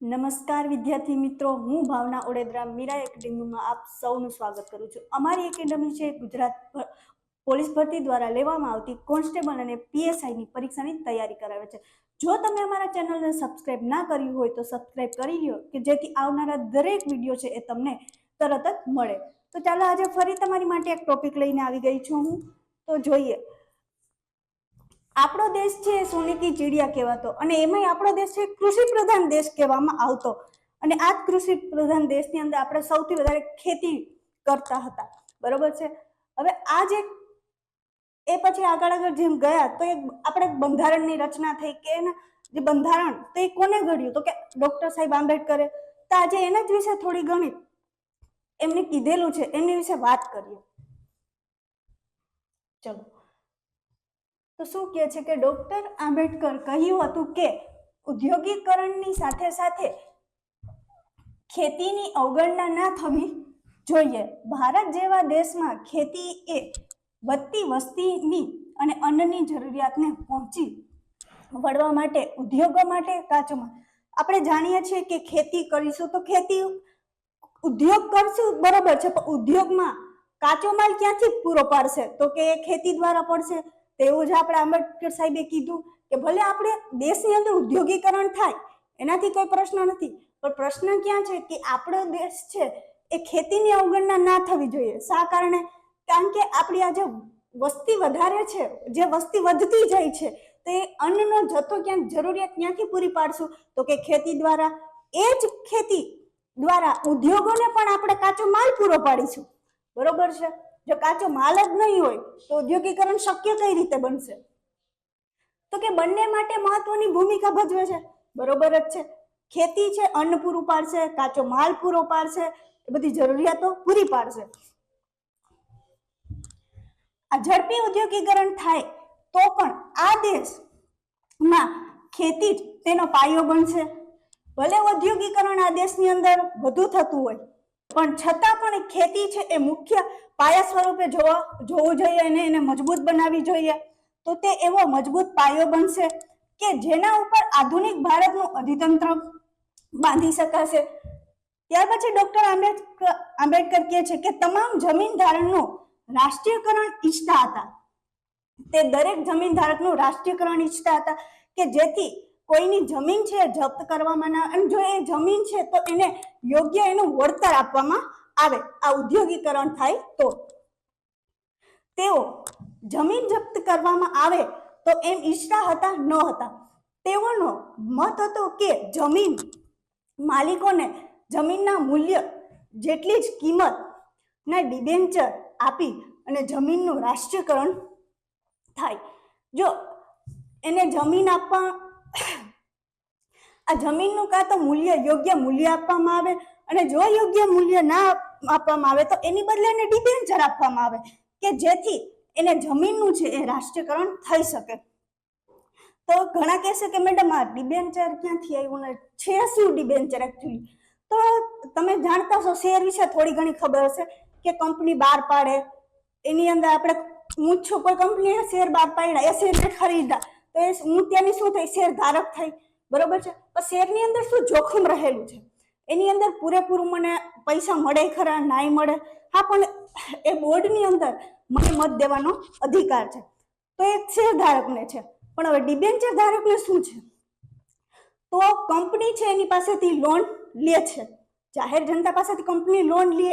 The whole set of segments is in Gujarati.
નમસ્કાર વિદ્યાર્થી મિત્રો, હું ભાવના ઓડેદરા મીરા એકેડેમીમાં આપ સૌનું સ્વાગત કરું છું. અમારી એકેડમી છે ગુજરાત પોલીસ ભરતી દ્વારા લેવામાં આવતી કોન્સ્ટેબલ અને પીએસઆઈની પરીક્ષાની તૈયારી કરાવે છે. જો તમે અમારા ચેનલને સબસ્ક્રાઇબ ના કર્યું હોય તો સબસ્ક્રાઇબ કરી લો કે જેથી આવનારા દરેક વીડિયો છે એ તમને તરત જ મળે. તો ચાલો આજે ફરી તમારી માટે એક ટોપિક લઈને આવી ગઈ છું હું. તો જોઈએ આપણો દેશ છે સોનેકી સોને ચીડિયા કહેવાતો અને એમાંય આપણો દેશ છે કૃષિ પ્રધાન દેશ કહેવામાં આવતો. અને આ જ કૃષિ પ્રધાન દેશની અંદર આપણે સૌથી વધારે ખેતી કરતા હતા. બરોબર છે? હવે આ જે એ પછી આગળ આગળ જેમ ગયા તો એ આપણે બંધારણની રચના થઈ કે એના જે બંધારણ તો એ કોને ઘડ્યું? તો કે ડોક્ટર સાહેબ આંબેડકરે. તો આજે એના જ વિશે થોડી ઘણી એમને કીધેલું છે. એમની વિશે વાત કરીએ. ચલો. તો શું કહે છે કે ડૉક્ટર આંબેડકર કહ્યું હતું કે ઉદ્યોગીકરણની સાથે સાથે ખેતીની અવગણના ના થવી જોઈએ. ભારત જેવા દેશમાં ખેતી એ વધતી વસ્તીની અને અન્નની જરૂરિયાતને પહોંચી વળવા માટે, ઉદ્યોગો માટે કાચો માલ આપણે જાણીએ છીએ કે ખેતી કરીશું તો ખેતી ઉદ્યોગ કરશું, બરોબર છે, પણ ઉદ્યોગમાં કાચો માલ ક્યાંથી પૂરો પાડશે? તો કે ખેતી દ્વારા પડશે. તેવું જ આપણે આંબેડકર સાહેબે કીધું કે ભલે આપણે દેશની અંદર ઉદ્યોગીકરણ થાય, એનાથી કોઈ પ્રશ્ન નથી, પણ પ્રશ્ન ક્યાં છે કે આપણો દેશ છે એ ખેતીની અવગણના ના થવી જોઈએ. શા કારણે? કારણ કે આપણી આ જે વસ્તી વધારે છે, જે વસ્તી વધતી જાય છે, તે અન્નનો જથ્થો ક્યાંક જરૂરિયાત ક્યાંથી પૂરી પાડશું? તો કે ખેતી દ્વારા, એ જ ખેતી દ્વારા ઉદ્યોગોને પણ આપણે કાચો માલ પૂરો પાડીશું. બરોબર છે? જો કાચો માલ જ નહીં હોય, તો ઉદ્યોગીકરણ શક્ય કઈ રીતે બનશે? તો કે બંને માટે મહત્વની ભૂમિકા ભજવે છે? બરોબર જ છે. ખેતી છે, અન્ન પૂરું પાડશે, કાચો માલ પૂરો પાડશે, એ બધી જરૂરિયાતો પૂરી પાડશે. આ ઝડપી ઉદ્યોગીકરણ થાય તો પણ આ દેશમાં ખેતી તેનો પાયો બનશે. ભલે ઔદ્યોગિકરણ આ દેશની અંદર વધુ થતું હોય પણ છતાં પણ ખેતી છે એ મુખ્ય પાયા સ્વરૂપે જોવા, જોવું જોઈએ અને એને મજબૂત બનાવવી જોઈએ. તો તે એવો મજબૂત પાયો બનશે કે જેના ઉપર આધુનિક ભારતનું અધિતંત્ર બાંધી શકાશે. ત્યાર પછી ડોક્ટર આંબેડકર આંબેડકર કહે છે કે તમામ જમીન ધારણનું રાષ્ટ્રીયકરણ ઈચ્છતા હતા. તે દરેક જમીન ધારકનું રાષ્ટ્રીયકરણ ઈચ્છતા હતા કે જેથી કોઈની જમીન છે જપ્ત કરવામાં ના અને જો એ જમીન છે તો એને યોગ્ય એનું વળતર આપવામાં આવે. આ ઉદ્યોગીકરણ થાય તો. તેઓ જમીન જપ્ત કરવામાં આવે તો એમ ઈચ્છતા હતા ન હતા. તેઓનો મત હતો કે જમીન માલિકોને જમીનના મૂલ્ય જેટલી જ કિંમત ના ડિબેન્ચર આપી અને જમીનનું રાષ્ટ્રીયકરણ થાય. જો એને જમીન આપવા આ જમીનનું કાં તો મૂલ્ય યોગ્ય મૂલ્ય આપવામાં આવે અને જો યોગ્ય મૂલ્ય ના આપવામાં આવે તો એની બદલે એને ડિબેન્ચર આપવામાં આવે કે જેથી એને જમીનનું છે એ રાષ્ટ્રીયકરણ થઈ શકે. તો ઘણા કહેશે કે મેડમ આ ડિબેન્ચર ક્યાંથી આવ્યું ને છે શું ડિબેન્ચર એકચ્યુઅલી તો તમે જાણતા છો શેર વિશે થોડી ઘણી ખબર હશે કે કંપની બહાર પાડે. એની અંદર આપણે હું કોઈ કંપનીએ શેર બહાર પાડ્યા, એ શેરને ખરીદા તો એ હું ત્યાંની શું થઈ? શેર ધારક થઈ. બરોબર છે? શેરની અંદર શું જોખમ રહેલું છે? એની અંદર પૂરેપૂરું મને પૈસા મળે ખરા, નાય મળે? હા, પણ એ બોર્ડની અંદર મને મત દેવાનો અધિકાર છે. તો એ શેર ધારકને છે. પણ હવે ડિબેન્ચર ધારકને શું છે? તો કંપની છે એની પાસેથી લોન લે છે. જાહેર જનતા પાસેથી કંપની લોન લે.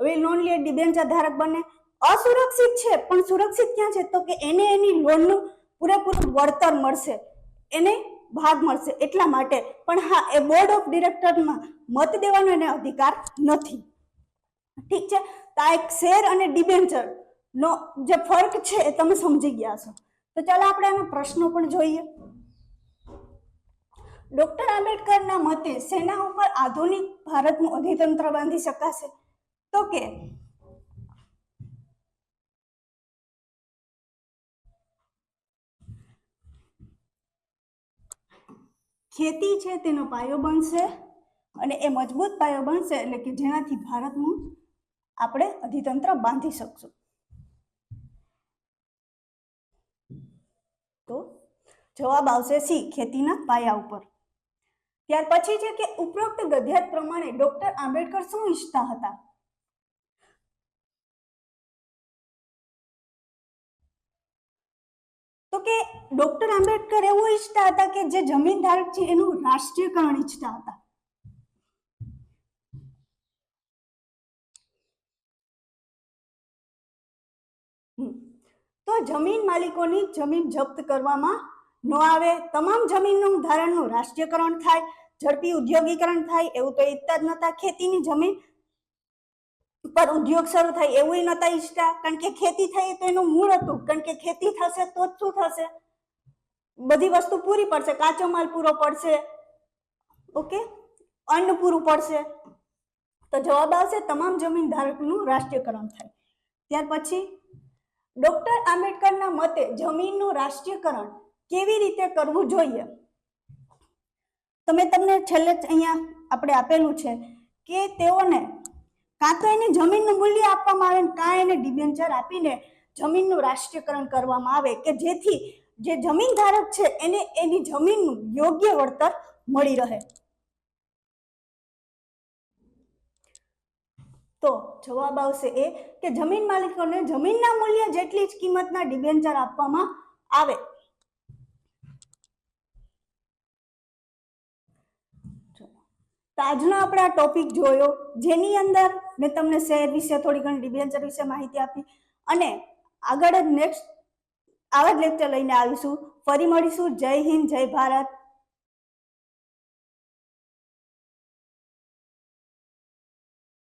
હવે લોન લે, ડિબેન્ચર ધારક બને. અસુરક્ષિત છે, પણ સુરક્ષિત ક્યાં છે? તો કે એને એની લોનનું પૂરેપૂરું વળતર મળશે. એને ભાગ મળશે એટલા માટે. પણ હા, એ બોર્ડ ઓફ ડિરેક્ટરમાં મત દેવાનો એને અધિકાર નથી. ઠીક છે? તો આ એક શેર અને ડિબેન્ચર નો જે ફરક છે એ તમે સમજી ગયા છો. તો ચાલો આપણે એના પ્રશ્નો પણ જોઈએ. ડોક્ટર આંબેડકરના મતે સેના ઉપર આધુનિક ભારતનું અધિતંત્ર બાંધી શકાશે. તો કે ખેતી છે તેનો પાયો બનશે અને એ મજબૂત પાયો બનશે એટલે કે જેનાથી ભારતનું આપણે અધિતંત્ર બાંધી શકશું. તો જવાબ આવશે સી, ખેતીના પાયા ઉપર. ત્યાર પછી છે કે ઉપરોક્ત ગદ્યાર્થ પ્રમાણે ડોક્ટર આંબેડકર શું ઈચ્છતા હતા? તો કે ડોક્ટર આંબેડકર એવું ઈચ્છતા હતા કે જે જમીન ધારક છે એનું રાષ્ટ્રીયકરણ ઈચ્છતા હતા. તો જમીન માલિકોની જમીન જપ્ત કરવામાં ન આવે, તમામ જમીનનું ધારણનું રાષ્ટ્રીયકરણ થાય, ઝડપી ઉદ્યોગીકરણ થાય એવું તો ઈચ્છતા જ નહોતા. ખેતીની જમીન પર ઉદ્યોગ શરૂ થાય એવું નતા ઈચ્છતા. કારણ કે ખેતી થાય તો એનું મૂળ હતું. કારણ કે ખેતી થશે તો જ શું થશે? બધી વસ્તુ પૂરી પડશે. કાચો માલ પૂરો પડશે. ઓકે? અન્ન પૂરું પડશે. તો જવાબ આવશે તમામ જમીન ધારકનું રાષ્ટ્રીયકરણ થાય. ત્યાર પછી, ડોક્ટર આંબેડકરના મતે જમીનનું રાષ્ટ્રીયકરણ કેવી રીતે કરવું જોઈએ? તમે તમને છેલ્લે અહીંયા આપણે આપેલું છે કે તેઓને કાં તો એને જમીનનું મૂલ્ય આપવામાં આવે કાં એને ડિબેન્ચર આપીને જમીનનું રાષ્ટ્રીયકરણ કરવામાં આવે કે જેથી જે જમીન ધારક છે એને એની જમીનનું યોગ્ય વળતર મળી રહે. તો જવાબ આવશે એ કે જમીન માલિકોને જમીનના મૂલ્ય જેટલી જ કિંમતના ડિબેન્ચર આપવામાં આવે તો આજનો આપણે આ ટોપિક જોયો, જેની અંદર મેં તમને શહેર વિશે થોડી ઘણી ડિબેન્ચર વિશે માહિતી આપી અને આગળ જ નેક્સ્ટ આવા જ લેક્ચર લઈને આવીશું. ફરી મળીશું. જય હિન્દ, જય ભારત.